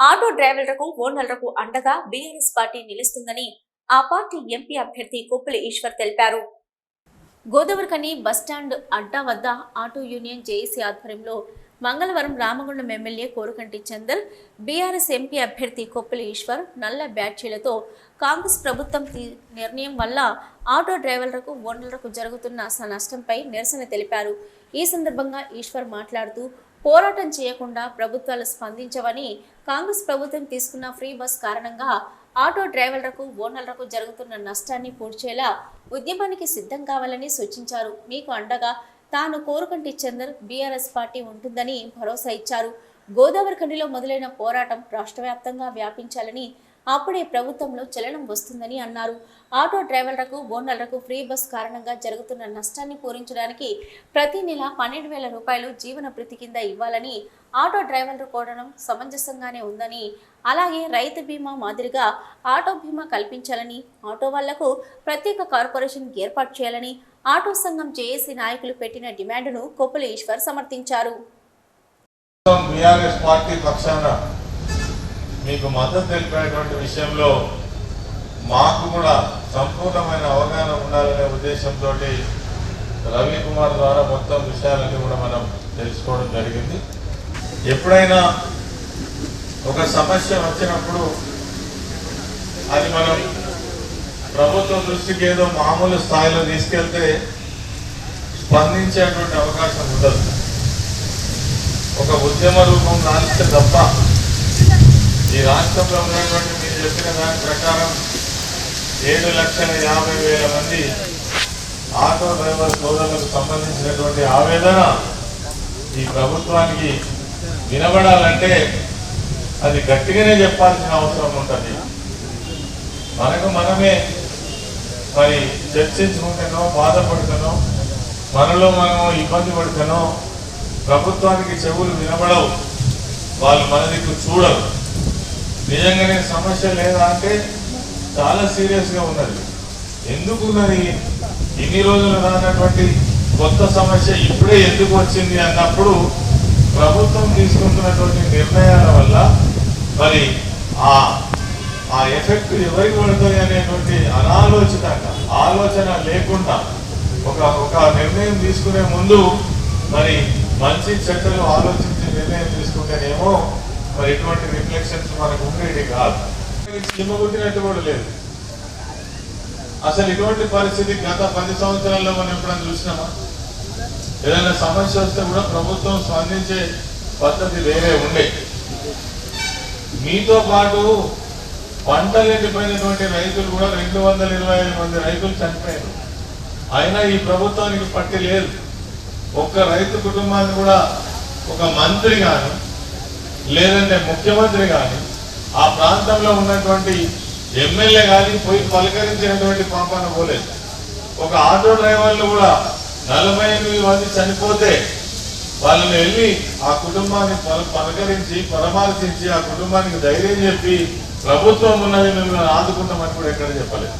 Auto డ్రైవర్లకు ఓనర్లకు అండగా BRS party నిలుస్తుందని ఆ పార్టీ ఎంపీ అభ్యర్థి కొప్పుల ఈశ్వర్ తెలిపారు. గోదావరికని బస్టాండ్ అడ్డా వద్ద ఆటో యూనియన్ జేఏసీ ఆధ్వర్యంలో మంగళవారం Ramagundam MLA Korukanti Chandar BRS MP అభ్యర్థి కొప్పుల ఈశ్వర్ నల్ల బ్యాడ్జీలతో కాంగ్రెస్ ప్రభుత్వం నిర్ణయం వల్ల ఆటో డ్రైవర్లకు ఓనర్లకు జరుగుతున్న నష్టంపై నిరసన తెలిపారు. ఈ సందర్భంగా ఈశ్వర్ మాట్లాడుతూ పోరాటం చేయకుండా ప్రభుత్వాలు స్పందించవని కాంగ్రెస్ ప్రభుత్వం తీసుకున్న ఫ్రీ బస్ కారణంగా ఆటో డ్రైవర్లకు ఓనర్లకు జరుగుతున్న నష్టాన్ని పూడ్చేలా ఉద్యమానికి సిద్ధం కావాలని సూచించారు. మీకు అండగా తాను కోరుకుంటే చందర్ బీఆర్ఎస్ పార్టీ ఉంటుందని భరోసా ఇచ్చారు. గోదావరి ఖండిలో మొదలైన పోరాటం రాష్ట్ర వ్యాప్తంగా వ్యాపించాలని అప్పుడే ప్రభుత్వంలో చలనం వస్తుందని అన్నారు. ఆటో డ్రైవర్లకు బోనర్లకు ఫ్రీ బస్ కారణంగా జరుగుతున్న నష్టాన్ని పూరించడానికి ప్రతి నెల పన్నెండు వేల రూపాయలు జీవన భృతి కింద ఇవ్వాలని ఆటో డ్రైవర్లు కోరడం సమంజసంగానే ఉందని అలాగే రైతు బీమా మాదిరిగా ఆటో బీమా కల్పించాలని ఆటో వాళ్ళకు ప్రత్యేక కార్పొరేషన్ ఏర్పాటు చేయాలని ఆటో సంఘం జేఏసీ నాయకులు పెట్టిన డిమాండ్ను కొప్పుల ఈశ్వర్ సమర్థించారు. బీఆర్ఎస్ పార్టీ పక్షాన మీకు మద్దతు తెలిపేటువంటి విషయంలో మాకు కూడా సంపూర్ణమైన అవగాహన ఉండాలనే ఉద్దేశంతో రవి కుమార్ ద్వారా మొత్తం విషయాలన్నీ కూడా మనం తెలుసుకోవడం జరిగింది. ఎప్పుడైనా ఒక సమస్య వచ్చినప్పుడు అది మనం ప్రభుత్వం దృష్టికి ఏదో మామూలు స్థాయిలో తీసుకెళ్తే స్పందించేటువంటి అవకాశం ఉండదు. ఒక ఉద్యమ రూపం రాస్తే తప్ప ఈ రాష్ట్రంలో ఉన్నటువంటి మీరు చెప్పిన దాని ప్రకారం ఏడు లక్షల యాభై వేల మంది ఆటో డ్రైవర్ సోదరులకు సంబంధించినటువంటి ఆవేదన ఈ ప్రభుత్వానికి వినబడాలంటే అది గట్టిగానే చెప్పాల్సిన అవసరం ఉంటుంది. మనకు మనమే మరి చర్చించుకుంటేనో బాధపడుతానో మనలో మనం ఇబ్బంది పడుతానో ప్రభుత్వానికి చెవులు వినబడవు వాళ్ళు మన దిక్కు చూడరు. నిజంగానే సమస్య లేదా అంటే చాలా సీరియస్గా ఉన్నది. ఎందుకు ఉన్నది? ఇన్ని రోజులు రానటువంటి కొత్త సమస్య ఇప్పుడే ఎందుకు వచ్చింది అన్నప్పుడు ప్రభుత్వం తీసుకుంటున్నటువంటి నిర్ణయాల వల్ల మరి ఆ ఆ ఎఫెక్ట్ ఎవరికి పడుతుంది అనేటువంటి అనాలోచితంగా ఆలోచన లేకుండా ఒక ఒక నిర్ణయం తీసుకునే ముందు మరి మంచి చెడ్డలు ఆలోచించి నిర్ణయం తీసుకుంటేనేమో మరి ఎటువంటి రిఫ్లెక్షన్స్ మనకు ఉండేది కాదు. చిమ్మగుద్దినట్టు కూడా లేదు. అసలు ఇటువంటి పరిస్థితి గత పది సంవత్సరాల్లో మనం ఎప్పుడైనా చూసినామా? ఏదైనా సమస్య వస్తే కూడా ప్రభుత్వం స్పందించే పద్ధతి వేరే ఉండే. మీతో పాటు పంటలు ఎండిపోయినటువంటి రైతులు కూడా రెండు వందల ఇరవై ఐదు మంది రైతులు చనిపోయారు. అయినా ఈ ప్రభుత్వానికి పట్టి లేదు. ఒక్క రైతు కుటుంబాన్ని కూడా ఒక మంత్రి కానీ లేదంటే ముఖ్యమంత్రి కానీ ఆ ప్రాంతంలో ఉన్నటువంటి ఎమ్మెల్యే కానీ పోయి పలకరించినటువంటి పాపాన పోలేదు. ఒక ఆటో డ్రైవర్లు కూడా నలభై ఎనిమిది మంది చనిపోతే వాళ్ళని వెళ్ళి ఆ కుటుంబాన్ని పల- పలకరించి పరామర్శించి ఆ కుటుంబానికి ధైర్యం చెప్పి ప్రభుత్వం ఉన్నది మిమ్మల్ని ఆదుకుంటామని కూడా ఎక్కడ చెప్పలేదు.